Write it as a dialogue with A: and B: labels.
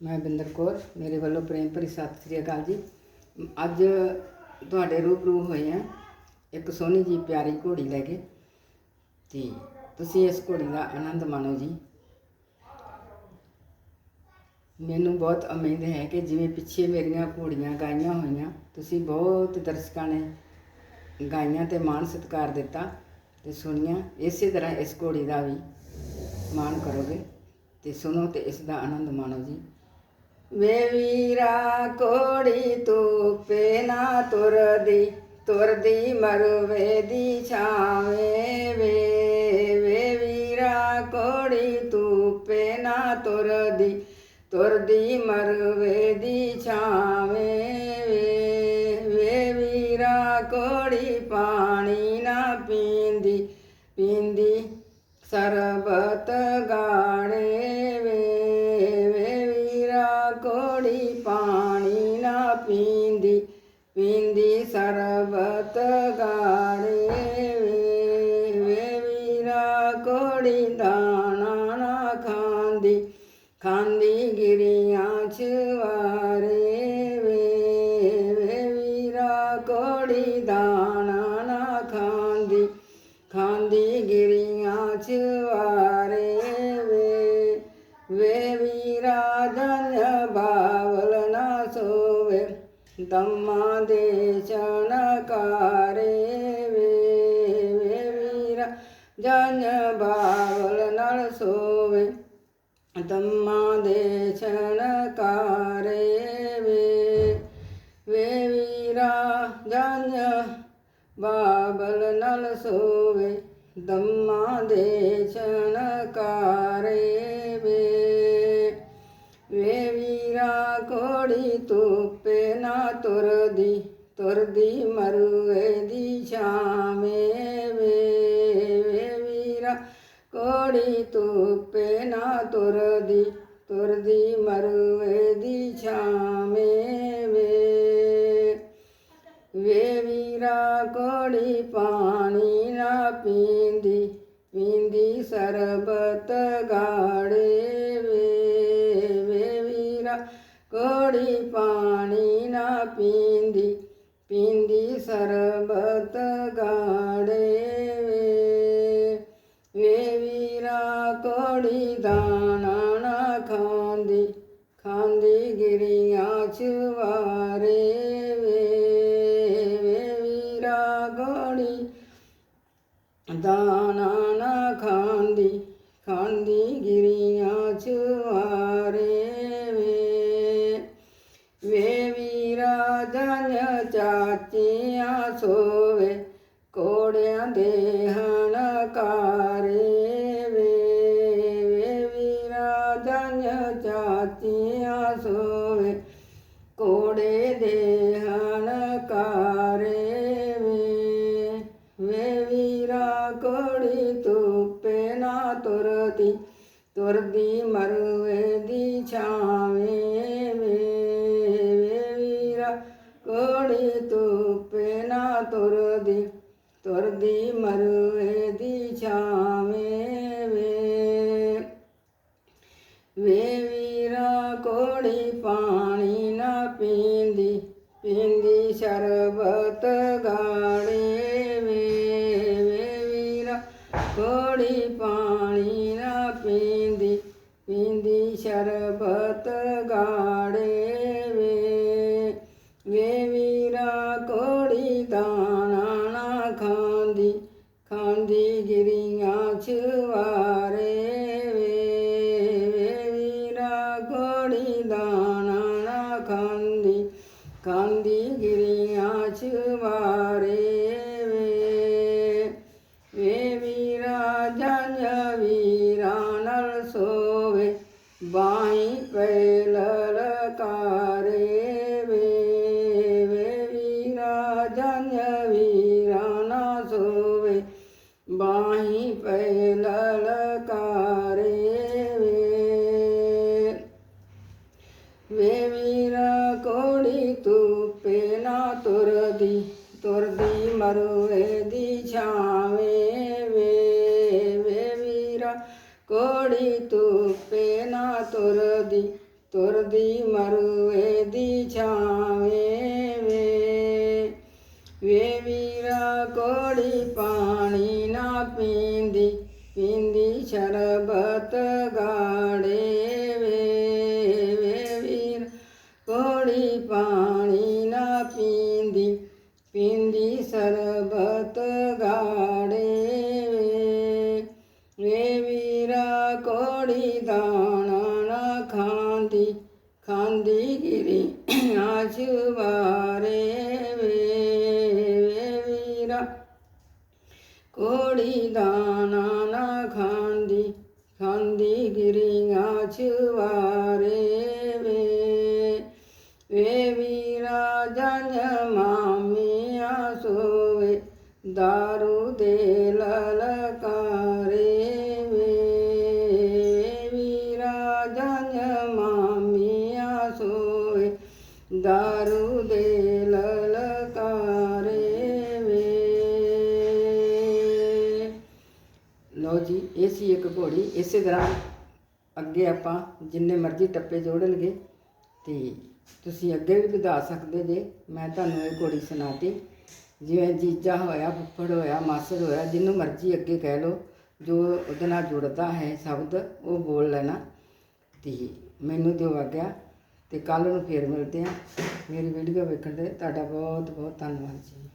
A: ਮੈਂ ਬਿੰਦਰ ਕੌਰ, ਮੇਰੇ ਵੱਲੋਂ ਪ੍ਰੇਮ ਭਰੀ ਸਤਿ ਸ੍ਰੀ ਅਕਾਲ ਜੀ। ਅੱਜ ਤੁਹਾਡੇ ਰੂਬਰੂ ਹੋਏ ਆ ਇੱਕ ਸੋਹਣੀ ਜੀ ਪਿਆਰੀ ਘੋੜੀ ਲੈ ਕੇ। ਤੇ ਤੁਸੀਂ ਇਸ ਘੋੜੀ ਦਾ ਆਨੰਦ ਮਾਣੋ ਜੀ। ਮੈਨੂੰ ਬਹੁਤ ਉਮੀਦ ਹੈ ਕਿ ਜਿਵੇਂ ਪਿੱਛੇ ਮੇਰੀਆਂ ਘੋੜੀਆਂ ਗਾਈਆਂ ਹੋਈਆਂ, ਤੁਸੀਂ ਬਹੁਤ ਦਰਸ਼ਕਾਂ ਨੇ ਗਾਈਆਂ ਤੇ ਮਾਣ ਸਤਿਕਾਰ ਦਿੱਤਾ ਤੇ ਸੁਣੀਆਂ, ਇਸੇ ਤਰ੍ਹਾਂ ਇਸ ਘੋੜੀ ਦਾ ਵੀ ਮਾਣ ਕਰੋਗੇ ਤੇ ਸੁਣੋ ਤੇ ਇਸ ਦਾ ਆਨੰਦ ਮਾਣੋ ਜੀ। ਵੇ ਵੀਰਾ ਕੋੜੀ ਧੂਪੇ ਨਾ ਤੁਰਦੀ ਤੁਰਦੀ ਮਰਵੇ ਦੀ ਛਾਵੇਂ ਵੇ ਵੇ ਵੀਰਾ ਕੋੜੀ ਧੂਪੇ ਨਾ ਤੁਰਦੀ ਤੁਰਦੀ ਮਰਵੇ ਦੀ ਛਾਵੇਂ ਵੇ ਵੇ ਵੀਰਾ ਕੋੜੀ ਪਾਣੀ ਨਾ ਪੀਂਦੀ ਪਾਣੀ ਨਾ ਪੀਂਦੀ ਪੀਂਦੀ ਸਰਬਤ ਗਾੜੇ ਵੇ ਵੇ ਵੀਰਾ ਕੋੜੀ ਦਮਾ ਦੇ ਚਣਕਾਰੇ ਵੇ ਵੇ ਵੀਰਾ, ਜਨ ਬਾਵਲ ਨਾਲ ਸੋਵੇ। ਦਮਾ ਦੇ ਛਣਕਾਰੇ ਵੇ ਵੇ ਵੀਰਾ, ਜਨ ਬਾਬਲ ਨਾਲ ਸੋਵੇ। ਦਮਾ ਦੇ ਛਣਕਾਰੇ ਵੇ। ਵੇ ਵੀਰਾ ਕੋੜੀ ਧੁੱਪੇ ਨਾ ਤੁਰਦੀ ਤੁਰਦੀ ਮਰੂਏ ਦੀ ਛਾਵੇਂ ਵੇ ਵੇ ਵੀਰਾ। ਕੋੜੀ ਧੁੱਪੇ ਨਾ ਤੁਰਦੀ ਤੁਰਦੀ ਮਰੂਏ ਦੀ ਛਾਵੇਂ ਵੇ ਵੇ ਵੀਰਾ, ਕੋੜੀ ਪਾਣੀ ਨਾ ਪੀਂਦੀ ਪੀਂਦੀ ਸਰਬਤ ਗਾੜੇ ਵੇ ਕੋੜੀ ਪਾਣੀ ਨਾ ਪੀਂਦੀ ਪੀਂਦੀ ਸਰਬਤ ਗਾੜੇ ਵੇ। ਵੇ ਵੀਰਾ ਕੋੜੀ ਦਾਣਾ ਨਾ ਖਾਂਦੀ ਖਾਂਦੀ ਗਿਰੀਆਂ ਚਵਾਰੇ ਵੇ। ਵੇ ਵੀਰਾ ਕੋੜੀ ਦਾਣਾ ਨਾ ਖਾਂਦੀ ਖਾਂਦੀ ਗਿਰੀਆਂ ਚ ਸੋਵੇ, ਕੋੜਿਆਂ ਦੇ ਹਨਕਾਰੇ ਵੇ ਵੇ ਵੀਰਾ ਜਨ ਚਾਚੀਆਂ ਸੋਵੇ, ਕੋੜੇ ਦੇ ਹਨਕਾਰੇ ਵੇ ਵੇ ਵੀਰਾ ਕੋੜੀ ਧੁੱਪੇ ਨਾ ਤੁਰਦੀ ਤੁਰਦੀ ਮਰਵੇ ਦੀ ਛਾਵੇਂ ਵੇ ਵੀਰਾ ਕੋੜੀ ਤੁਰਦੀ ਤੁਰਦੀ ਮਰਵੇ ਦੀ ਛਾਵੇਂ ਵੇ ਵੇ ਵੀਰਾ ਕੋੜੀ ਪਾ ਖਾਂਦੀ ਗਿਰੀਆਂ ਚਵਾਰੇ ਪੈ ਲਲਕਾਰੇ ਵੇ। ਵੇ ਵੀਰਾ ਕੋੜੀ ਧੁੱਪੇ ਨਾ ਤੁਰਦੀ ਤੁਰਦੀ ਮਰਵੇ ਦੀ ਛਾਵੇਂ ਵੇ। ਵੇ ਵੀਰਾ ਕੋੜੀ ਤੂੰ ਪੇਨਾ ਤੁਰਦੀ ਤੁਰਦੀ ਮਰੂਏ ਦੀ ਛਾਵੇਂ ਪੀਂਦੀ ਸ਼ਰਬਤ ਗਾੜੇ ਕੋੜੀ ਦਾਣਾ ਨਾ ਖਾਂਦੀ ਖਾਂਦੀ ਗਿਰੀਆਂ ਛਵਾਰੇ ਵੇ। ਵੇ ਵੀਰਾ ਜਨ ਮਾਮੀਆਂ ਸੋਵੇ, ਦਾਰੂ ਦੇ ਲਲਕਾਰੇ ਵੇ। ਵੀਰਾ ਜਨ ਮਾਮੀਆਂ ਸੋਵੇ, ਦਾਰੂ ਘੋੜੀ ਇਸੇ ਤਰ੍ਹਾਂ ਅੱਗੇ ਆਪਾਂ ਜਿੰਨੇ ਮਰਜ਼ੀ ਟੱਪੇ ਜੋੜਨਗੇ ਤੇ ਤੁਸੀਂ ਅੱਗੇ ਵੀ ਵਧਾ ਸਕਦੇ ਜੇ। ਮੈਂ ਤੁਹਾਨੂੰ ਇਹ ਘੋੜੀ ਸੁਣਾਤੀ। ਜਿਵੇਂ ਜੀਜਾ ਹੋਇਆ, ਫੁੱਫੜ ਹੋਇਆ, ਮਾਸੜ ਹੋਇਆ, ਜਿਹਨੂੰ ਮਰਜ਼ੀ ਅੱਗੇ ਕਹਿ ਲਓ, ਜੋ ਉਹਦੇ ਨਾਲ ਜੁੜਦਾ ਹੈ ਸ਼ਬਦ, ਉਹ ਬੋਲ ਲੈਣਾ। ਤੇ ਮੈਨੂੰ ਦਿਓ ਆਗਿਆ ਤੇ ਕੱਲ ਨੂੰ ਫੇਰ ਮਿਲਦੇ ਆ ਮੇਰੀ ਵੀਡੀਓ ਵੇਖਣ ਦੇ ਤੁਹਾਡਾ ਬਹੁਤ ਬਹੁਤ ਧੰਨਵਾਦ ਜੀ।